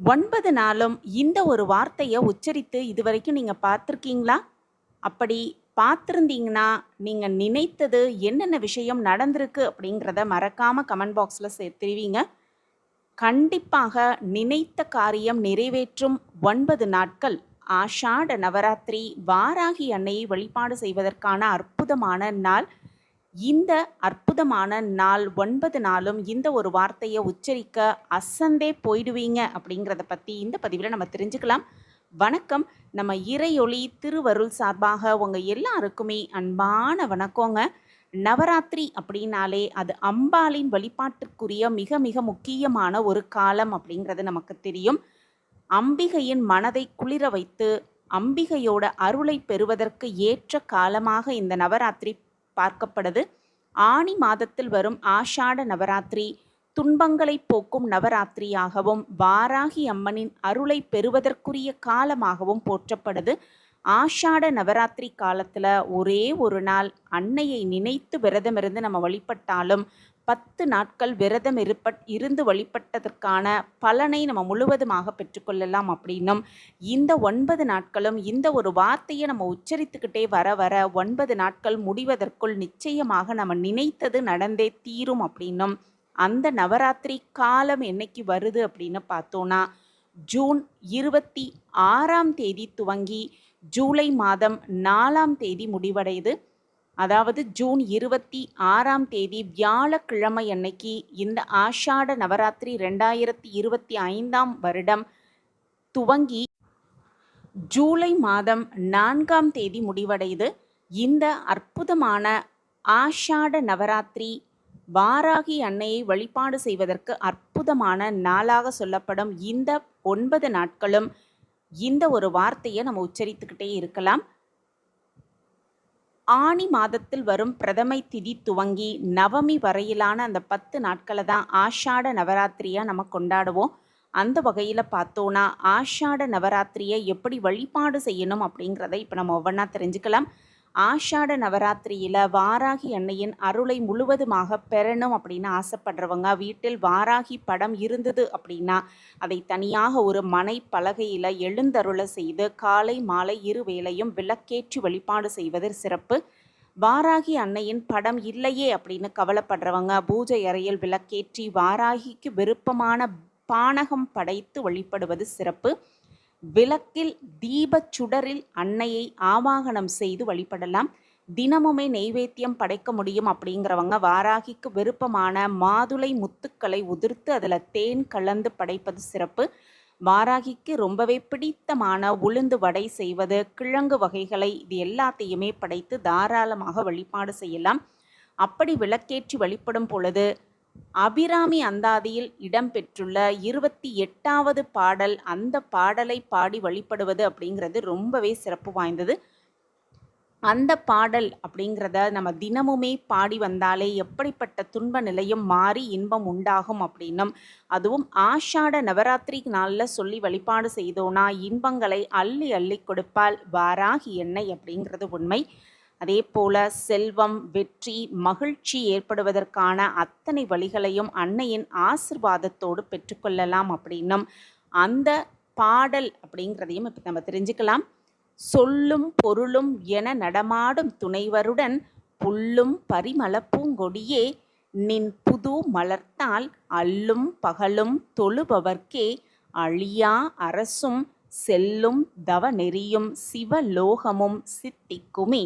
ஒன்பது நாளும் இந்த ஒரு வார்த்தையை உச்சரித்து இதுவரைக்கும் நீங்கள் பார்த்துருக்கீங்களா? அப்படி பார்த்துருந்தீங்கன்னா நீங்கள் நினைத்தது என்னென்ன விஷயம் நடந்திருக்கு அப்படிங்கிறத மறக்காமல் கமெண்ட் பாக்ஸில் சே தெரிவிங்க. கண்டிப்பாக நினைத்த காரியம் நிறைவேற்றும் ஒன்பது நாட்கள். ஆஷாட நவராத்திரி வாராகி அன்னையை வழிபாடு செய்வதற்கான அற்புதமான நாள். இந்த அற்புதமான நாள் ஒன்பது நாளும் இந்த ஒரு வார்த்தையை உச்சரிக்க அசந்தே போயிடுவீங்க அப்படிங்கிறத பற்றி இந்த பதிவில் நம்ம தெரிஞ்சுக்கலாம். வணக்கம். நம்ம இறையொளி திருவருள் சார்பாக உங்கள் எல்லாருக்குமே அன்பான வணக்கங்க. நவராத்திரி அப்படின்னாலே அது அம்பாளின் வழிபாட்டுக்குரிய மிக மிக முக்கியமான ஒரு காலம் அப்படிங்கிறது நமக்கு தெரியும். அம்பிகையின் மனதை குளிர வைத்து அம்பிகையோட அருளை பெறுவதற்கு ஏற்ற காலமாக இந்த நவராத்திரி பார்க்கப்படுது ஆனி மாதத்தில் வரும் ஆஷாட நவராத்திரி துன்பங்களை போக்கும் நவராத்திரியாகவும் வாராகி அம்மனின் அருளை பெறுவதற்குரிய காலமாகவும் போற்றப்படுது ஆஷாட நவராத்திரி காலத்தில் ஒரே ஒரு நாள் அன்னையை நினைத்து விரதமிருந்து நம்ம வழிபட்டாலும் பத்து நாட்கள் விரதம் இருப்பட் இருந்து வழிபட்டதற்கான பலனை நம்ம முழுவதுமாக பெற்றுக்கொள்ளலாம் அப்படின்னும் இந்த ஒன்பது நாட்களும் இந்த ஒரு வார்த்தையை நம்ம உச்சரித்துக்கிட்டே வர வர ஒன்பது நாட்கள் முடிவதற்குள் நிச்சயமாக நம்ம நினைத்தது நடந்தே தீரும் அப்படின்னும் அந்த நவராத்திரி காலம் என்னைக்கு வருது அப்படின்னு பார்த்தோன்னா ஜூன் இருபத்தி ஆறாம் தேதி துவங்கி ஜூலை மாதம் நாலாம் தேதி முடிவடையுது. அதாவது ஜூன் இருபத்தி ஆறாம் தேதி வியாழக்கிழமை அன்னைக்கு இந்த ஆஷாட நவராத்திரி ரெண்டாயிரத்தி இருபத்தி ஐந்தாம் வருடம் துவங்கி ஜூலை மாதம் நான்காம் தேதி முடிவடையுது. இந்த அற்புதமான ஆஷாட நவராத்திரி வாராகி அன்னையை வழிபாடு செய்வதற்கு அற்புதமான நாளாக சொல்லப்படும். இந்த ஒன்பது நாட்களும் இந்த ஒரு வார்த்தையை நம்ம உச்சரித்துக்கிட்டே இருக்கலாம். ஆனி மாதத்தில் வரும் பிரதமை திதி துவங்கி நவமி வரையிலான அந்த பத்து நாட்களை தான் ஆஷாட நவராத்திரியாக நம்ம கொண்டாடுவோம். அந்த வகையில் பார்த்தோன்னா ஆஷாட நவராத்திரியை எப்படி வழிபாடு செய்யணும் அப்படிங்கிறத இப்போ நம்ம ஒவ்வொன்றா தெரிஞ்சுக்கலாம். ஆஷாட நவராத்திரியில் வாராகி அன்னையின் அருளை முழுவதுமாக பெறணும் அப்படின்னு ஆசைப்படுறவங்க வீட்டில் வாராகி படம் இருந்தது அப்படின்னா அதை தனியாக ஒரு மனை பலகையில் எழுந்தருளை செய்து காலை மாலை இரு வேளையும் விளக்கேற்றி வழிபாடு செய்வது சிறப்பு. வாராகி அன்னையின் படம் இல்லையே அப்படின்னு கவலைப்படுறவங்க பூஜை அறையில் விளக்கேற்றி வாராகிக்கு விருப்பமான பானகம் படைத்து வழிபடுவது சிறப்பு. விளக்கில் தீபச் சுடரில் அன்னையை ஆவாகனம் செய்து வழிபடலாம். தினமுமே நெய்வேத்தியம் படைக்க முடியும் அப்படிங்கிறவங்க வாராகிக்கு விருப்பமான மாதுளை முத்துக்களை உதிர்த்து அதில் தேன் கலந்து படைப்பது சிறப்பு. வாராகிக்கு ரொம்பவே பிடித்தமான உளுந்து வடை செய்வது கிழங்கு வகைகளை இது எல்லாத்தையுமே படைத்து தாராளமாக வழிபாடு செய்யலாம். அப்படி விளக்கேற்றி வழிபடும் பொழுது அபிராமி அந்தாதியில் இடம்பெற்றுள்ள இருபத்தி எட்டாவது பாடல் அந்த பாடலை பாடி வழிபடுவது அப்படிங்கிறது ரொம்பவே சிறப்பு வாய்ந்தது. அந்த பாடல் அப்படிங்கிறத நம்ம தினமுமே பாடி வந்தாலே எப்படிப்பட்ட துன்ப நிலையும் மாறி இன்பம் உண்டாகும் அப்படின்னும் அதுவும் ஆஷாட நவராத்திரி நாளில் சொல்லி வழிபாடு செய்தோன்னா இன்பங்களை அள்ளி அள்ளி கொடுப்பால் வாராகி என்னை அப்படிங்கிறது உண்மை. அதே போல செல்வம் வெற்றி மகிழ்ச்சி ஏற்படுவதற்கான அத்தனை வழிகளையும் அன்னையின் ஆசிர்வாதத்தோடு பெற்றுக்கொள்ளலாம் அப்படின்னும் அந்த பாடல் அப்படிங்கிறதையும் இப்போ நம்ம தெரிஞ்சுக்கலாம். சொல்லும் பொருளும் என நடமாடும் துணைவருடன் புல்லும் பரிமள பூங்கொடியே நின் புது மலர்த்தால் அல்லும் பகலும் தொழுபவர்க்கே அழியா அரசும் செல்லும் தவ நெறியும் சிவலோகமும் சித்திக்குமே.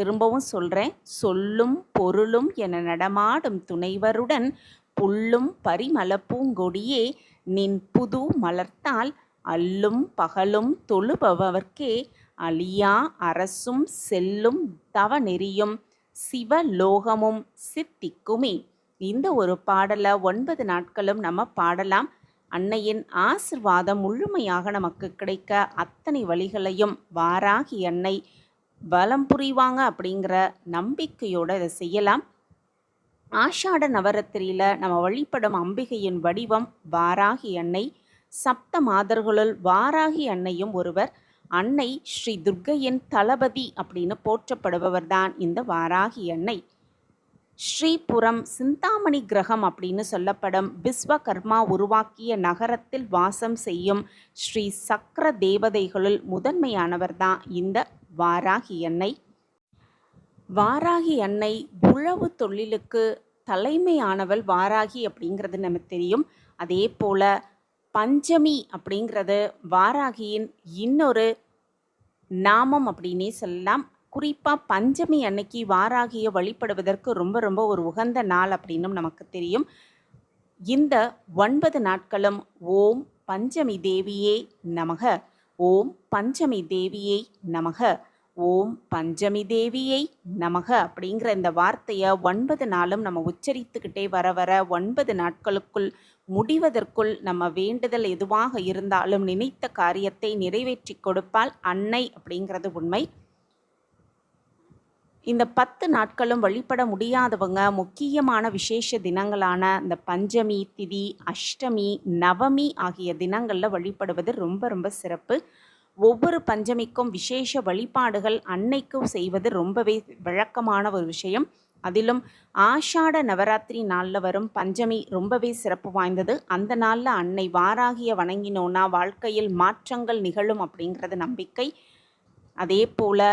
திரும்பவும் சொல்கிறேன் சொல்லும் பொருளும் என நடமாடும் துணைவருடன் புல்லும் பரிமளப்பூங்கொடியே நின் புது மலர்த்தால் அல்லும் பகலும் தொழுபவர்க்கே அழியா அரசும் செல்லும் தவ நெறியும் சிவலோகமும் சித்திக்குமே. இந்த ஒரு பாடலை ஒன்பது நாட்களும் நம்ம பாடலாம். அன்னையின் ஆசிர்வாதம் முழுமையாக நமக்கு கிடைக்க அத்தனை வழிகளையும் வாராகி அன்னை பலம் புரிவாங்க அப்படிங்கிற நம்பிக்கையோடு இதை செய்யலாம். ஆஷாட நவராத்திரியில் நம்ம வழிபடும் அம்பிகையின் வடிவம் வாராகி அன்னை சப்த மாதர்களுள் வாராகி அன்னையும் ஒருவர் அன்னை ஸ்ரீ துர்க்கையின் தளபதி அப்படின்னு போற்றப்படுபவர் தான் இந்த வாராகி அன்னை. ஸ்ரீபுரம் சிந்தாமணி கிரகம் அப்படின்னு சொல்லப்படும் விஸ்வகர்மா உருவாக்கிய நகரத்தில் வாசம் செய்யும் ஸ்ரீ சக்கர தேவதைகளுள் முதன்மையானவர் தான் இந்த வாராகி அன்னை வாராகி அன்னை உழவு தொழிலுக்கு தலைமையானவள் வாராகி அப்படிங்கிறது நமக்கு தெரியும். அதே போல் பஞ்சமி அப்படிங்கிறது வாராகியின் இன்னொரு நாமம் அப்படின்னே சொல்லலாம். குறிப்பாக பஞ்சமி அன்னைக்கு வாராகியை வழிபடுவதற்கு ரொம்ப ரொம்ப ஒரு உகந்த நாள் அப்படின்னும் நமக்கு தெரியும். இந்த ஒன்பது நாட்களும் ஓம் பஞ்சமி தேவியே நமக. ஓம் பஞ்சமி தேவியை நமக. ஓம் பஞ்சமி தேவியை நமக அப்படிங்கிற இந்த வார்த்தையை ஒன்பது நாளும் நம்ம உச்சரித்துக்கிட்டே வர வர ஒன்பது நாட்களுக்குள் முடிவதற்குள் நம்ம வேண்டுதல் எதுவாக இருந்தாலும் நினைத்த காரியத்தை நிறைவேற்றி கொடுப்பால் அன்னை அப்படிங்கிறது உண்மை. இந்த பத்து நாட்களும் வழிபட முடியாதவங்க முக்கியமான விசேஷ தினங்களான இந்த பஞ்சமி திதி அஷ்டமி நவமி ஆகிய தினங்களில் வழிபடுவது ரொம்ப ரொம்ப சிறப்பு. ஒவ்வொரு பஞ்சமிக்கும் விசேஷ வழிபாடுகள் அன்னைக்கும் செய்வது ரொம்பவே வழக்கமான ஒரு விஷயம். அதிலும் ஆஷாட நவராத்திரி நாளில் வரும் பஞ்சமி ரொம்பவே சிறப்பு வாய்ந்தது. அந்த நாளில் அன்னை வாராகிய வணங்கினோன்னா வாழ்க்கையில் மாற்றங்கள் நிகழும் அப்படிங்கிறது நம்பிக்கை. அதே போல்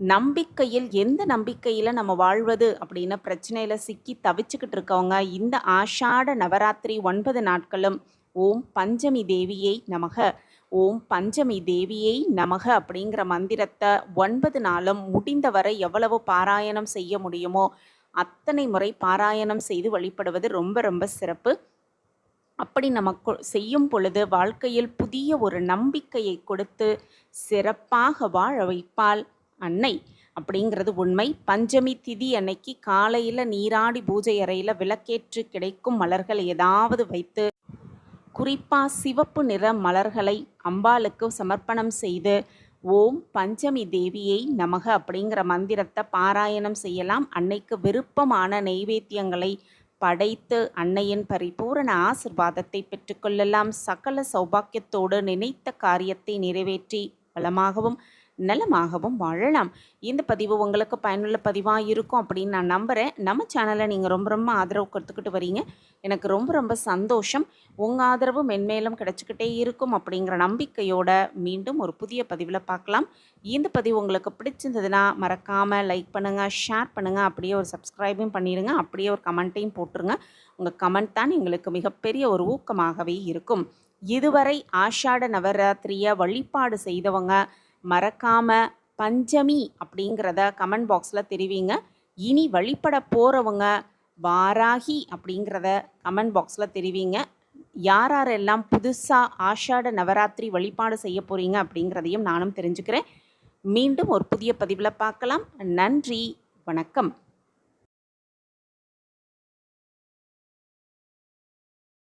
நம்பிக்கையில் எந்த நம்பிக்கையில் நம்ம வாழ்வது அப்படின்னு பிரச்சனையில் சிக்கி தவிச்சுக்கிட்டு இருக்கவங்க இந்த ஆஷாட நவராத்திரி ஒன்பது நாட்களும் ஓம் பஞ்சமி தேவியை நமக ஓம் பஞ்சமி தேவியை நமக அப்படிங்கிற மந்திரத்தை ஒன்பது நாளும் முடிந்தவரை எவ்வளவு பாராயணம் செய்ய முடியுமோ அத்தனை முறை பாராயணம் செய்து வழிபடுவது ரொம்ப ரொம்ப சிறப்பு. அப்படி நமக்கு செய்யும் பொழுது வாழ்க்கையில் புதிய ஒரு நம்பிக்கையை கொடுத்து சிறப்பாக வாழ வைப்பால் அன்னை அப்படிங்கிறது உண்மை. பஞ்சமி திதி அன்னைக்கு காலையில் நீராடி பூஜை அறையில் விளக்கேற்று கிடைக்கும் மலர்கள் ஏதாவது வைத்து குறிப்பாக சிவப்பு நிற மலர்களை அம்பாளுக்கு சமர்ப்பணம் செய்து ஓம் பஞ்சமி தேவியை நமக அப்படிங்கிற மந்திரத்தை பாராயணம் செய்யலாம். அன்னைக்கு விருப்பமான நெய்வேத்தியங்களை படைத்து அன்னையின் பரிபூரண ஆசிர்வாதத்தை பெற்றுக்கொள்ளலாம் சகல சௌபாக்கியத்தோடு நினைத்த காரியத்தை நிறைவேற்றி பலமாகவும் நலமாகவும் வாழலாம். இந்த பதிவு உங்களுக்கு பயனுள்ள பதிவாக இருக்கும் அப்படின்னு நான் நம்புகிறேன் நம்ம சேனலை நீங்கள் ரொம்ப ரொம்ப ஆதரவு கொடுத்துக்கிட்டு வரீங்க. எனக்கு ரொம்ப ரொம்ப சந்தோஷம். உங்கள் ஆதரவு மென்மேலும் கிடச்சிக்கிட்டே இருக்கும் அப்படிங்கிற நம்பிக்கையோட மீண்டும் ஒரு புதிய பதிவில் பார்க்கலாம். இந்த பதிவு உங்களுக்கு பிடிச்சிருந்ததுன்னா மறக்காமல் லைக் பண்ணுங்கள் ஷேர் பண்ணுங்கள் அப்படியே ஒரு சப்ஸ்கிரைபும் பண்ணிடுங்க அப்படியே ஒரு கமெண்ட்டையும் போட்டுருங்க. உங்கள் கமெண்ட் தான் எங்களுக்கு மிகப்பெரிய ஒரு ஊக்கமாகவே இருக்கும். இதுவரை ஆஷாட நவராத்திரியை வழிபாடு செய்தவங்க மறக்காமல் பஞ்சமி அப்படிங்கிறத கமெண்ட் பாக்ஸில் தெரிவிங்க. இனி வழிபட போகிறவங்க வாராகி அப்படிங்கிறத கமெண்ட் பாக்ஸில் தெரிவிங்க. யார் யாரெல்லாம் புதுசாக ஆஷாட நவராத்திரி வழிபாடு செய்ய போகிறீங்க அப்படிங்கிறதையும் நானும் தெரிஞ்சுக்கிறேன். மீண்டும் ஒரு புதிய பதிவில் பார்க்கலாம். நன்றி வணக்கம்.